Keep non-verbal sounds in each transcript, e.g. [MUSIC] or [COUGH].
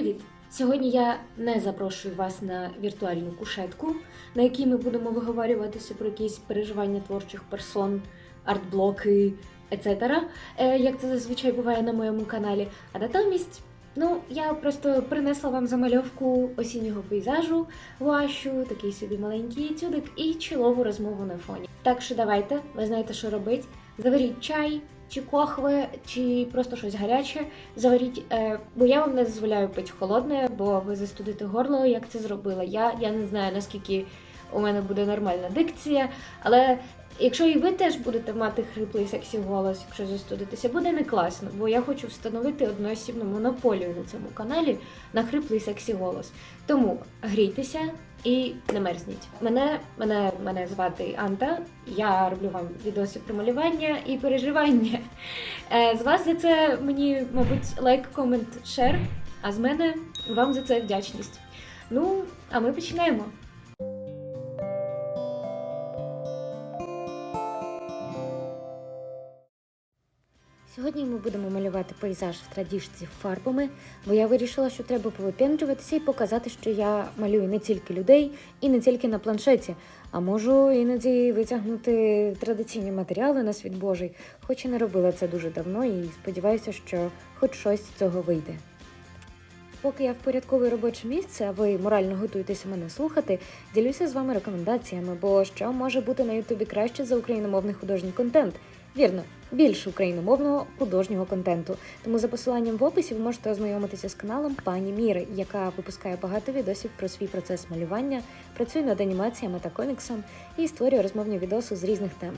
Привіт! Сьогодні я не запрошую вас на віртуальну кушетку, на якій ми будемо виговорюватися про якісь переживання творчих персон, артблоки, etc., е, як це зазвичай буває на моєму каналі. А натомість, ну, я просто принесла вам замальовку осіннього пейзажу, гуашу, такий собі маленький етюдик і чолову розмову на фоні. Так що давайте, ви знаєте, що робити. Заваріть чай, чи кохве, чи просто щось гаряче. Заваріть, е, бо я вам не дозволяю пити холодне, бо ви застудите горло, як це зробила я. Я не знаю наскільки у мене буде нормальна дикція, але якщо і ви теж будете мати хриплий сексі голос, якщо застудитеся, буде не класно, бо я хочу встановити одноосібну монополію на цьому каналі на хриплий сексі голос. Тому грійтеся і не мерзніть. Мене, мене, мене звати Анта. Я роблю вам відоси про малювання і переживання. Е, З вас за це мені, мабуть, лайк, комент, шер, а з мене вам за це вдячність. Ну, а ми починаємо. Сьогодні ми будемо малювати пейзаж в традіжці фарбами, бо я вирішила, що треба повипенджуватися і показати, що я малюю не тільки людей і не тільки на планшеті, а можу іноді витягнути традиційні матеріали на світ Божий, хоч і не робила це дуже давно, і сподіваюся, що хоч щось з цього вийде. Поки я впорядковую робоче місце, а ви морально готуєтеся мене слухати, ділюся з вами рекомендаціями, бо що може бути на Ютубі краще за україномовний художній контент. Вірно, більше україномовного художнього контенту. Тому за посиланням в описі ви можете ознайомитися з каналом пані Міри, яка випускає багато відосів про свій процес малювання, працює над анімаціями та коміксом і створює розмовні відоси з різних тем.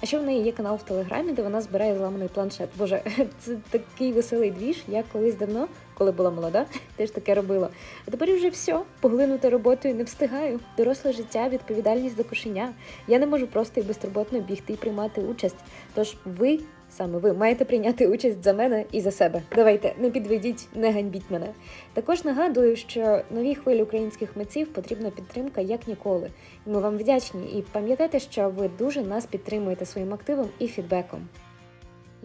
А ще в неї є канал в Телеграмі, де вона збирає зламаний планшет. Боже, [LAUGHS] це такий веселий двіж. як колись давно, коли була молода, [LAUGHS] теж таке робила. А тепер вже все, поглинути роботою не встигаю. Доросле життя, відповідальність за кошеня. Я не можу просто і безтурботно бігти і приймати участь. Тож ви, саме ви, маєте прийняти участь за мене і за себе. Давайте, не підведіть, не ганьбіть мене. Також нагадую, що новій хвилі українських митців потрібна підтримка як ніколи. І ми вам вдячні. І пам'ятайте, що ви дуже нас підтримуєте своїм активом і фідбеком.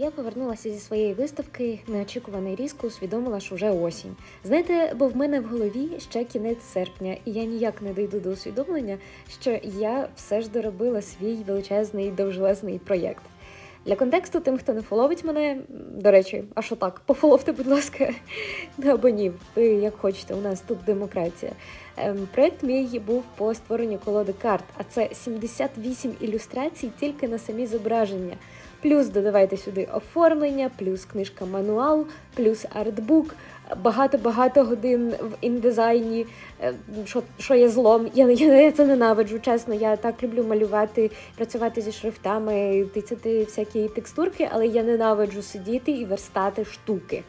Я повернулася зі своєї виставки, неочікувано і різко усвідомила, що вже осінь. Знаєте, бо в мене в голові ще кінець серпня, і я ніяк не дійду до усвідомлення, що я все ж доробила свій величезний довжелезний проєкт. Для контексту, тим, хто не фоловить мене, до речі, а що так, пофоловте, будь ласка, [LAUGHS] або ні, ви як хочете, у нас тут демократія. Ем, Проект мій був по створенню колоди карт, а це 78 ілюстрацій тільки на самі зображення. Плюс додавайте сюди оформлення, плюс книжка мануал, плюс артбук, багато-багато годин в індизайні, е, що, що є злом. Я, я, я це ненавиджу, чесно. Я так люблю малювати, працювати зі шрифтами, тицяти всякі текстурки, але я ненавиджу сидіти і верстати штуки.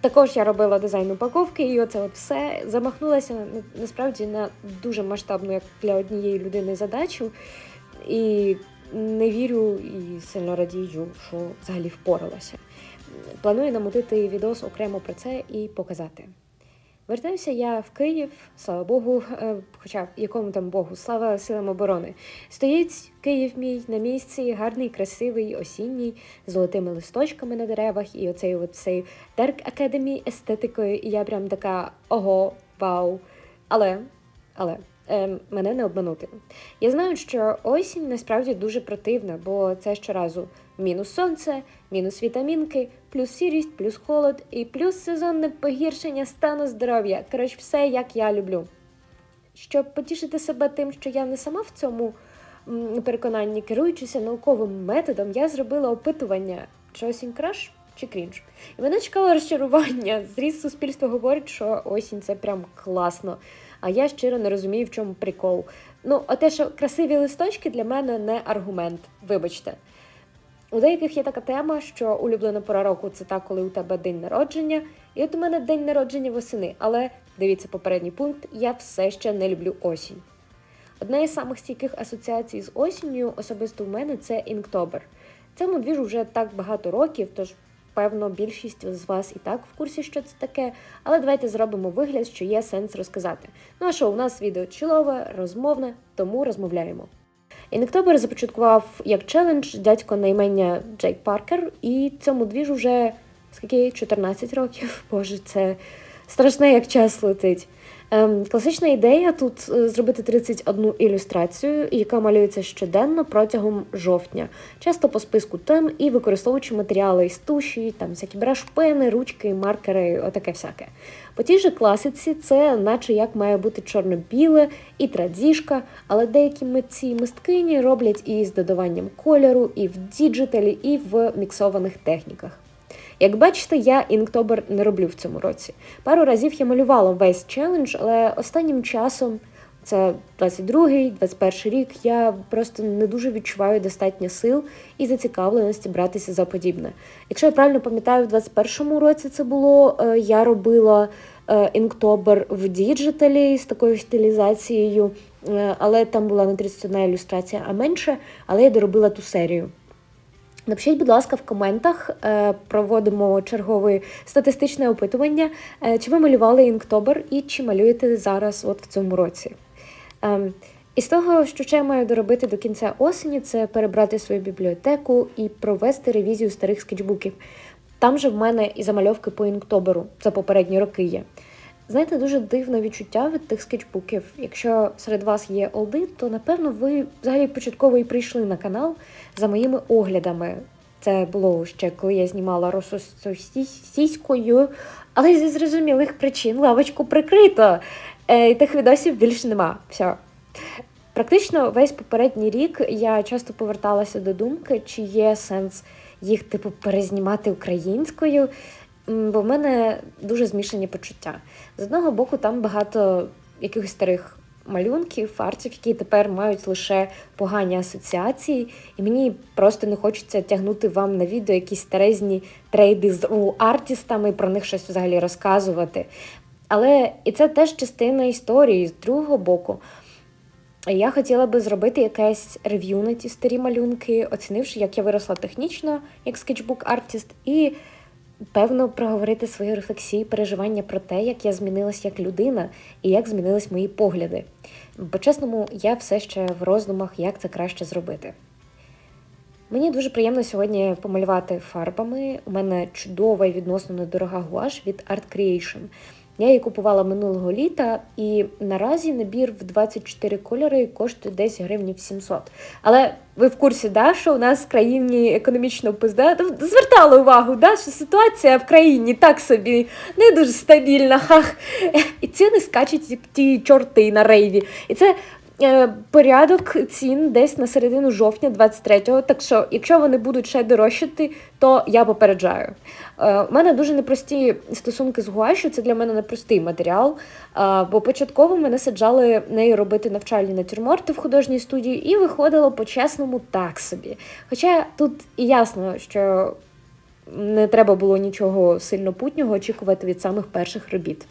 Також я робила дизайн упаковки, і оце от все замахнулася насправді на дуже масштабну, як для однієї людини, задачу. І не вірю і сильно радію, що взагалі впоралася. Планую намутити відос окремо про це і показати. Вертаюся я в Київ, слава Богу, е, хоча якому там Богу, слава силам оборони. Стоїть Київ мій на місці, гарний, красивий, осінній, з золотими листочками на деревах, і оцей от цей Dark Academy естетикою. І я прям така ого, вау. Але, але. Ем, мене не обманути. Я знаю, що осінь насправді дуже противна, бо це щоразу мінус сонце, мінус вітамінки, плюс сірість, плюс холод і плюс сезонне погіршення стану здоров'я. Коротше, все як я люблю. Щоб потішити себе тим, що я не сама в цьому переконанні, керуючися науковим методом, я зробила опитування, чи осінь краш чи крінж. І мене чекало розчарування. Зріз суспільство говорить, що осінь це прям класно. А я щиро не розумію, в чому прикол. Ну, а те, що красиві листочки для мене не аргумент. Вибачте. У деяких є така тема, що улюблена пора року це та, коли у тебе день народження, і от у мене день народження восени. Але дивіться попередній пункт, я все ще не люблю осінь. Одна із самих стійких асоціацій з осінню, особисто в мене, це інктобер. Цьому двіжу вже так багато років, тож певно більшість з вас і так в курсі, що це таке. Але давайте зробимо вигляд, що є сенс розказати. Ну а що, у нас відео чолове, розмовне, тому розмовляємо. Інктобер започаткував як челендж дядько на імення Джейк Паркер, і цьому двіжу вже скільки 14 років. [LAUGHS] Боже, це страшне, як час летить. Ем, класична ідея тут е, зробити 31 ілюстрацію, яка малюється щоденно протягом жовтня, часто по списку тем і використовуючи матеріали із туші, там всякі брашпени, ручки, маркери, отаке всяке. По тій же класиці це наче як має бути чорно-біле і традіжка, але деякі митці і мисткині роблять і з додаванням кольору, і в діджиталі, і в міксованих техніках. Як бачите, я інктобер не роблю в цьому році. Пару разів я малювала весь челендж, але останнім часом, це 22-й, 21-й рік, я просто не дуже відчуваю достатньо сил і зацікавленості братися за подібне. Якщо я правильно пам'ятаю, в 21-му році це було, е, я робила інктобер в діджиталі з такою стилізацією, е, але там була не 31 ілюстрація, а менше, але я доробила ту серію. Напишіть, будь ласка, в коментах е, проводимо чергове статистичне опитування, е, чи ви малювали інктобер і чи малюєте зараз от в цьому році. Ем, Із того, що ще я маю доробити до кінця осені, це перебрати свою бібліотеку і провести ревізію старих скетчбуків. Там же в мене і замальовки по інктоберу за попередні роки є. Знаєте, дуже дивне відчуття від тих скетчбуків. Якщо серед вас є олди, то напевно ви взагалі початково і прийшли на канал за моїми оглядами. Це було ще коли я знімала російською, але зі зрозумілих причин лавочку прикрито. Е, І тих відосів більше нема. Все. Практично весь попередній рік я часто поверталася до думки, чи є сенс їх типу перезнімати українською. Бо в мене дуже змішані почуття. З одного боку, там багато якихось старих малюнків, фарців, які тепер мають лише погані асоціації, і мені просто не хочеться тягнути вам на відео якісь старезні трейди з артістами, про них щось взагалі розказувати. Але і це теж частина історії з другого боку. Я хотіла би зробити якесь рев'ю на ті старі малюнки, оцінивши, як я виросла технічно, як скетчбук-артіст, і певно проговорити свої рефлексії, переживання про те, як я змінилась як людина і як змінились мої погляди. По-чесному, я все ще в роздумах, як це краще зробити. Мені дуже приємно сьогодні помалювати фарбами. У мене чудова і відносно недорога гуаш від Art Creation. Я її купувала минулого літа, і наразі набір в 24 кольори коштує десь гривнів 700. Але ви в курсі, да, що у нас в країні економічно пизда звертали увагу, да, що ситуація в країні так собі не дуже стабільна. Хах. І ціни скачуть ті чорти на рейві. І це порядок цін десь на середину жовтня 23-го. Так що, якщо вони будуть ще дорожчати, то я попереджаю. Е, у мене дуже непрості стосунки з гуашю, це для мене непростий матеріал. е, бо початково мене саджали нею робити навчальні натюрморти в художній студії, і виходило по-чесному так собі. Хоча тут і ясно, що не треба було нічого сильно путнього очікувати від самих перших робіт.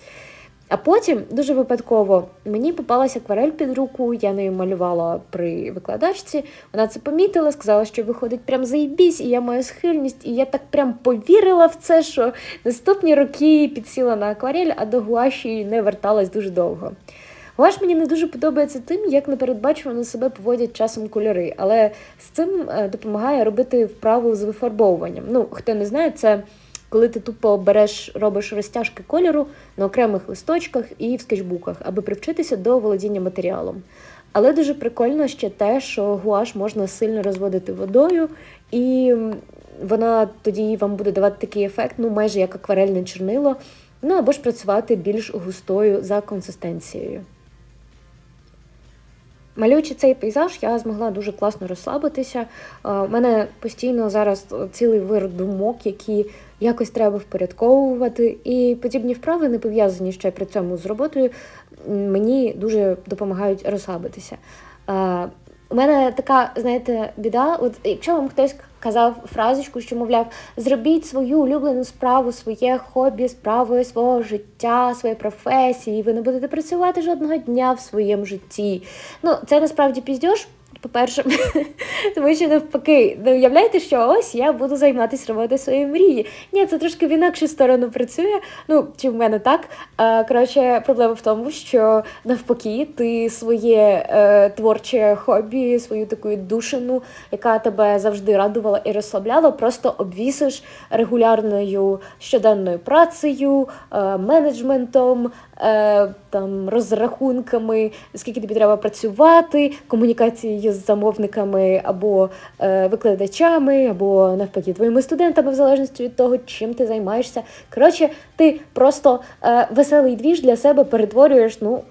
А потім, дуже випадково, мені попалася акварель під руку, я нею малювала при викладачці. Вона це помітила, сказала, що виходить прям заєбісь, і я маю схильність. І я так прям повірила в це, що наступні роки підсіла на акварель, а до гуаші не верталась дуже довго. Гуаш мені не дуже подобається тим, як непередбачувано себе поводять часом кольори, але з цим е, допомагає робити вправу з вифарбовуванням. Ну, хто не знає, це коли ти тупо береш, робиш розтяжки кольору на окремих листочках і в скетчбуках, аби привчитися до володіння матеріалом. Але дуже прикольно ще те, що гуаш можна сильно розводити водою, і вона тоді вам буде давати такий ефект, ну майже як акварельне чорнило, ну або ж працювати більш густою за консистенцією. Малюючи цей пейзаж, я змогла дуже класно розслабитися. У мене постійно зараз цілий вир думок, які якось треба впорядковувати. І подібні вправи, не пов'язані ще при цьому з роботою, мені дуже допомагають розслабитися. У мене така, знаєте, біда. От якщо вам хтось казав фразочку, що мовляв, зробіть свою улюблену справу, своє хобі, справою свого життя, своєї професії, ви не будете працювати жодного дня в своєму житті. Ну, це насправді піздьош. По-перше, [LAUGHS] тому що навпаки, не уявляєте, що ось я буду займатися роботою своєї мрії. Ні, це трошки в інакшу сторону працює. Ну, чи в мене так. А, коротше, проблема в тому, що навпаки, ти своє е, творче хобі, свою таку душину, яка тебе завжди радувала і розслабляла, просто обвісиш регулярною щоденною працею, е, менеджментом, е, там розрахунками, скільки тобі треба працювати, комунікацією з замовниками або е, викладачами, або навпаки твоїми студентами, в залежності від того, чим ти займаєшся. Коротше, ти просто е, веселий двіж для себе перетворюєш, ну.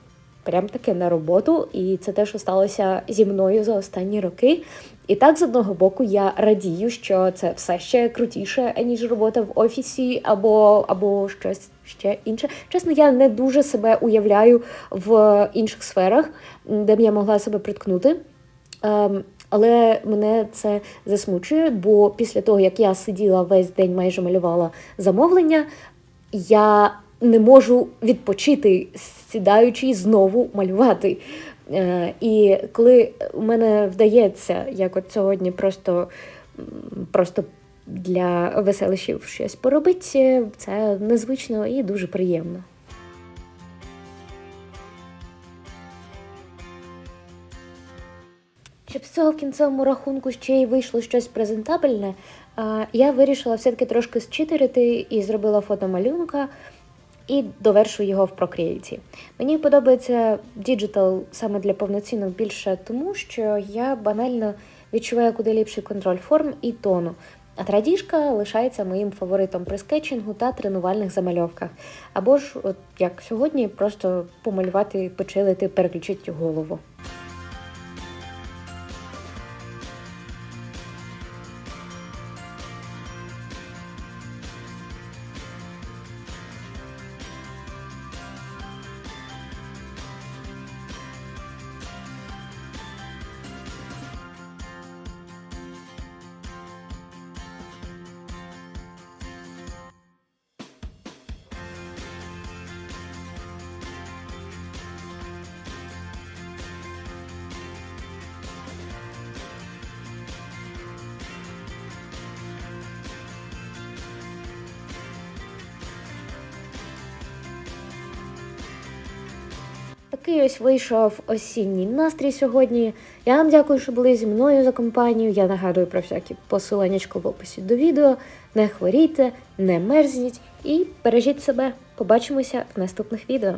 Прям таки на роботу, і це те, що сталося зі мною за останні роки. І так, з одного боку, я радію, що це все ще крутіше, ніж робота в офісі або, або щось ще інше. Чесно, я не дуже себе уявляю в інших сферах, де б я могла себе приткнути. Ем, але мене це засмучує, бо після того, як я сиділа весь день, майже малювала замовлення, я не можу відпочити, сідаючи знову малювати. Е, І коли у мене вдається, як от сьогодні, просто, просто для веселищів щось поробити, це незвично і дуже приємно. Щоб з цього кінцевому рахунку ще й вийшло щось презентабельне, я вирішила все-таки трошки зчитерити і зробила фото малюнка і довершу його в Procreate. Мені подобається діджитал саме для повноцінок більше, тому що я банально відчуваю куди ліпший контроль форм і тону. А традіжка лишається моїм фаворитом при скетчингу та тренувальних замальовках. Або ж, от як сьогодні, просто помалювати, почилити, переключити голову. Такий ось вийшов осінній настрій сьогодні. Я вам дякую, що були зі мною за компанію. Я нагадую про всякі посиланнячко в описі до відео. Не хворійте, не мерзніть і бережіть себе. Побачимося в наступних відео.